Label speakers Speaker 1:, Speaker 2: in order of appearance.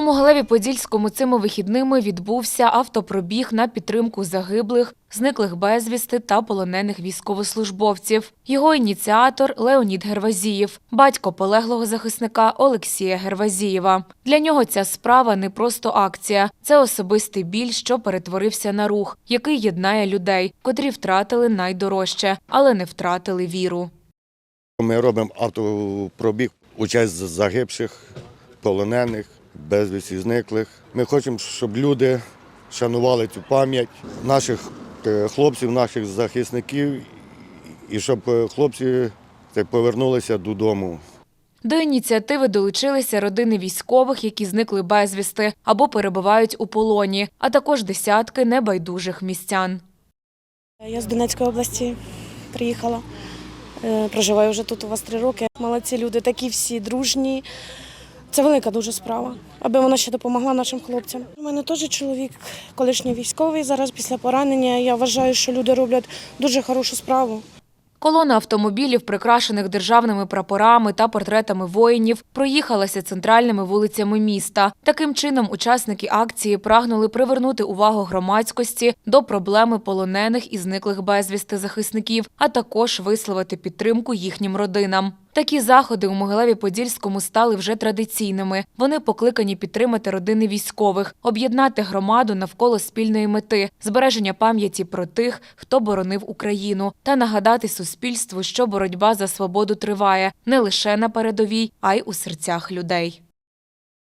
Speaker 1: Могилеві Подільському цими вихідними відбувся автопробіг на підтримку загиблих, зниклих безвісти та полонених військовослужбовців. Його ініціатор Леонід Гервазієв, батько полеглого захисника Олексія Гервазієва. Для нього ця справа не просто акція, це особистий біль, що перетворився на рух, який єднає людей, котрі втратили найдорожче, але не втратили віру.
Speaker 2: Ми робимо автопробіг у честь загибших, полонених, безвісті зниклих. Ми хочемо, щоб люди шанували цю пам'ять наших е, хлопців, наших захисників, і щоб е, хлопці повернулися додому.
Speaker 1: До ініціативи долучилися родини військових, які зникли безвісти або перебувають у полоні, а також десятки небайдужих містян.
Speaker 3: Я з Донецької області приїхала. Е, Проживаю вже тут у вас три роки. Молодці люди, такі всі дружні. Це велика дуже справа, аби вона ще допомогла нашим хлопцям. У мене теж чоловік, колишній військовий. Зараз після поранення. Я вважаю, що люди роблять дуже хорошу справу.
Speaker 1: Колона автомобілів, прикрашених державними прапорами та портретами воїнів, проїхалася центральними вулицями міста. Таким чином, учасники акції прагнули привернути увагу громадськості до проблеми полонених і зниклих безвісти захисників, а також висловити підтримку їхнім родинам. Такі заходи у Могилеві Подільському стали вже традиційними. Вони покликані підтримати родини військових, об'єднати громаду навколо спільної мети збереження пам'яті про тих, хто боронив Україну, та нагадати суспільству, що боротьба за свободу триває не лише на передовій, а й у серцях людей.